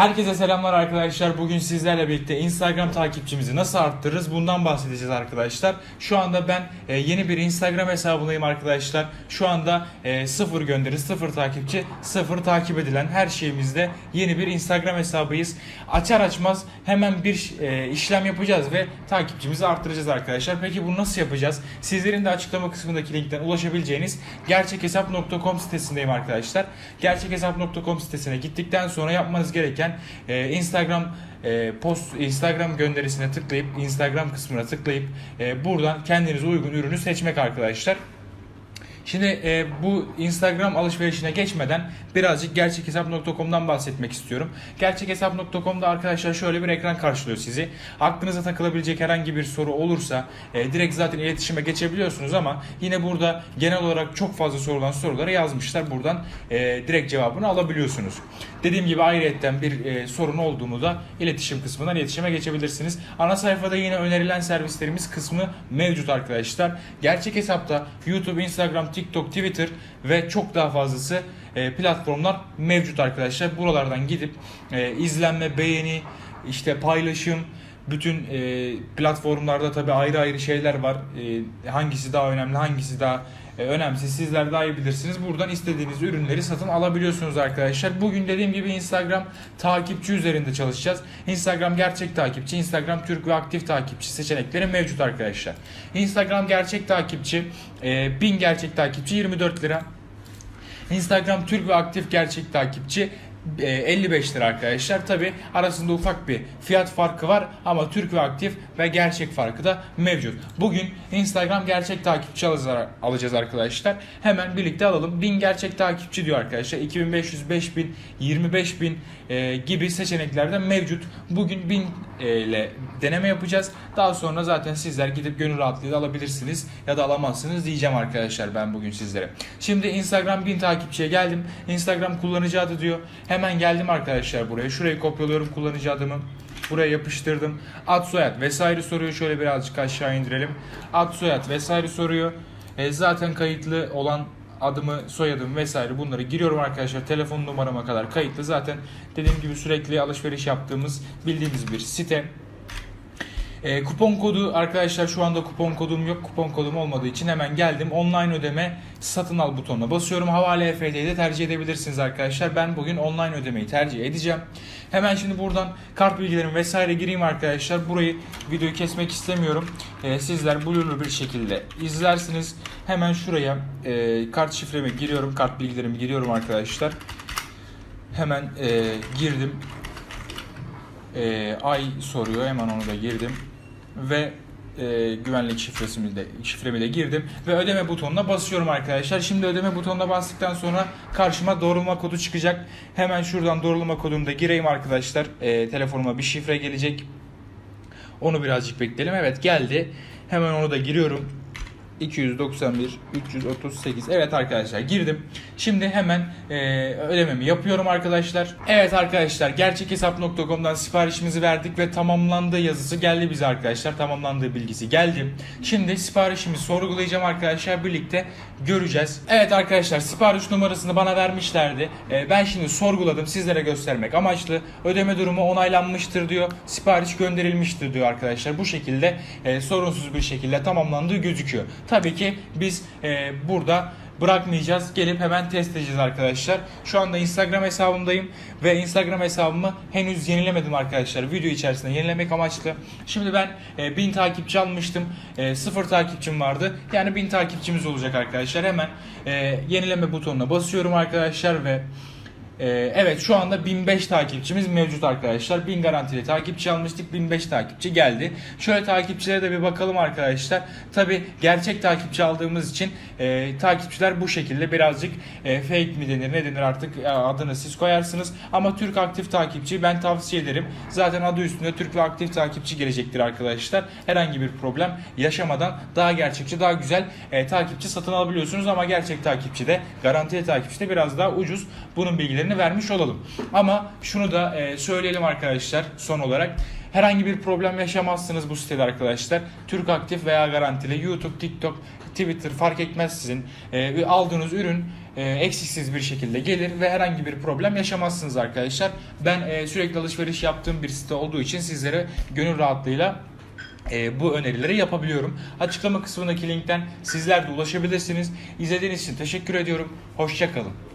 Herkese selamlar arkadaşlar. Bugün sizlerle birlikte Instagram takipçimizi nasıl arttırırız bundan bahsedeceğiz arkadaşlar. Şu anda ben e, yeni bir Instagram hesabındayım arkadaşlar. Şu anda e, sıfır gönderi, sıfır takipçi, sıfır takip edilen her şeyimizde yeni bir Instagram hesabıyız. Açar açmaz hemen bir e, işlem yapacağız ve takipçimizi arttıracağız arkadaşlar. Peki bunu nasıl yapacağız? Sizlerin de açıklama kısmındaki linkten ulaşabileceğiniz gerçekhesap.com sitesindeyim arkadaşlar. Gerçekhesap.com sitesine gittikten sonra yapmanız gereken e, Instagram e, post Instagram gönderisine tıklayıp Instagram kısmına tıklayıp e, buradan kendinize uygun ürünü seçmek arkadaşlar. Şimdi e, bu Instagram alışverişine geçmeden birazcık gerçekhesap.com'dan bahsetmek istiyorum. Gerçekhesap.com'da arkadaşlar şöyle bir ekran karşılıyor sizi. Aklınıza takılabilecek herhangi bir soru olursa e, direkt zaten iletişime geçebiliyorsunuz ama yine burada genel olarak çok fazla sorulan soruları yazmışlar. Buradan e, direkt cevabını alabiliyorsunuz. Dediğim gibi ayrıyetten bir e, sorun olduğunu da iletişim kısmından iletişime geçebilirsiniz. Ana sayfada yine önerilen servislerimiz kısmı mevcut arkadaşlar. Gerçek hesapta YouTube, Instagram, TikTok, Twitter ve çok daha fazlası e, platformlar mevcut arkadaşlar. Buralardan gidip e, izlenme, beğeni, işte paylaşım, bütün e, platformlarda tabi ayrı ayrı şeyler var. E, hangisi daha önemli, hangisi daha e, önemsiz sizler daha iyi bilirsiniz. Buradan istediğiniz ürünleri satın alabiliyorsunuz arkadaşlar. Bugün dediğim gibi Instagram takipçi üzerinde çalışacağız. Instagram gerçek takipçi, Instagram Türk ve aktif takipçi seçenekleri mevcut arkadaşlar. Instagram gerçek takipçi, e, 1000 gerçek takipçi 24 lira. Instagram Türk ve aktif gerçek takipçi 55 lira arkadaşlar. Tabi arasında ufak bir fiyat farkı var ama Türk ve aktif ve gerçek farkı da mevcut. Bugün Instagram gerçek takipçi alacağız- arkadaşlar. Hemen birlikte alalım. 1000 gerçek takipçi diyor arkadaşlar. 2500, 5000, 25000 e, gibi seçeneklerde mevcut. Bugün 1000 e, ile deneme yapacağız. Daha sonra zaten sizler gidip gönül rahatlığıyla alabilirsiniz ya da alamazsınız diyeceğim arkadaşlar ben bugün sizlere. Şimdi Instagram 1000 takipçiye geldim. Instagram kullanıcı adı diyor. Hemen geldim arkadaşlar buraya. Şurayı kopyalıyorum kullanıcı adımı. Buraya yapıştırdım. Ad soyad vesaire soruyor. Şöyle birazcık aşağı indirelim. Ad soyad vesaire soruyor. E, zaten kayıtlı olan adımı, soyadım vesaire bunları giriyorum arkadaşlar. Telefon numarama kadar kayıtlı. Zaten dediğim gibi sürekli alışveriş yaptığımız bildiğimiz bir site. E, kupon kodu arkadaşlar şu anda kupon kodum yok. Kupon kodum olmadığı için hemen geldim. Online ödeme satın al butonuna basıyorum. Havale EFT'yi de tercih edebilirsiniz arkadaşlar. Ben bugün online ödemeyi tercih edeceğim. Hemen şimdi buradan kart bilgilerimi vesaire gireyim arkadaşlar. Burayı videoyu kesmek istemiyorum. E, sizler blurlu bir şekilde izlersiniz. Hemen şuraya e, kart şifremi giriyorum. Kart bilgilerimi giriyorum arkadaşlar. Hemen e, girdim. E, ay soruyor. Hemen onu da girdim. Ve e, güvenlik şifresimi de şifremi de girdim ve ödeme butonuna basıyorum arkadaşlar. Şimdi ödeme butonuna bastıktan sonra karşıma doğrulama kodu çıkacak. Hemen şuradan doğrulama kodumu da gireyim arkadaşlar. E, telefonuma bir şifre gelecek. Onu birazcık bekleyelim. Evet geldi. Hemen onu da giriyorum. 291 338 Evet arkadaşlar girdim. Şimdi hemen e, ödememi yapıyorum arkadaşlar. Evet arkadaşlar gerçekhesap.com'dan siparişimizi verdik ve tamamlandı yazısı geldi bize arkadaşlar. Tamamlandığı bilgisi geldi. Şimdi siparişimi sorgulayacağım arkadaşlar. Birlikte göreceğiz. Evet arkadaşlar sipariş numarasını bana vermişlerdi. E, ben şimdi sorguladım sizlere göstermek amaçlı. Ödeme durumu onaylanmıştır diyor. Sipariş gönderilmiştir diyor arkadaşlar. Bu şekilde e, sorunsuz bir şekilde tamamlandığı gözüküyor. Tabii ki biz e, burada bırakmayacağız. Gelip hemen test edeceğiz arkadaşlar. Şu anda Instagram hesabımdayım ve Instagram hesabımı henüz yenilemedim arkadaşlar. Video içerisinde yenilemek amaçlı. Şimdi ben e, 1000 takipçi almıştım. E, 0 takipçim vardı. Yani 1000 takipçimiz olacak arkadaşlar. Hemen e, yenileme butonuna basıyorum arkadaşlar ve ee, evet şu anda 1005 takipçimiz mevcut arkadaşlar. 1000 garantili takipçi almıştık. 1005 takipçi geldi. Şöyle takipçilere de bir bakalım arkadaşlar. Tabi gerçek takipçi aldığımız için e, takipçiler bu şekilde birazcık e, fake mi denir ne denir artık e, adını siz koyarsınız. Ama Türk aktif takipçi ben tavsiye ederim. Zaten adı üstünde Türk ve aktif takipçi gelecektir arkadaşlar. Herhangi bir problem yaşamadan daha gerçekçi daha güzel e, takipçi satın alabiliyorsunuz. Ama gerçek takipçi de garantili takipçi de biraz daha ucuz. Bunun bilgilerini bilgilerini vermiş olalım. Ama şunu da e, söyleyelim arkadaşlar son olarak. Herhangi bir problem yaşamazsınız bu sitede arkadaşlar. Türk Aktif veya garantili YouTube, TikTok, Twitter fark etmez sizin. E, aldığınız ürün e, eksiksiz bir şekilde gelir ve herhangi bir problem yaşamazsınız arkadaşlar. Ben e, sürekli alışveriş yaptığım bir site olduğu için sizlere gönül rahatlığıyla e, bu önerileri yapabiliyorum. Açıklama kısmındaki linkten sizler de ulaşabilirsiniz. İzlediğiniz için teşekkür ediyorum. Hoşçakalın.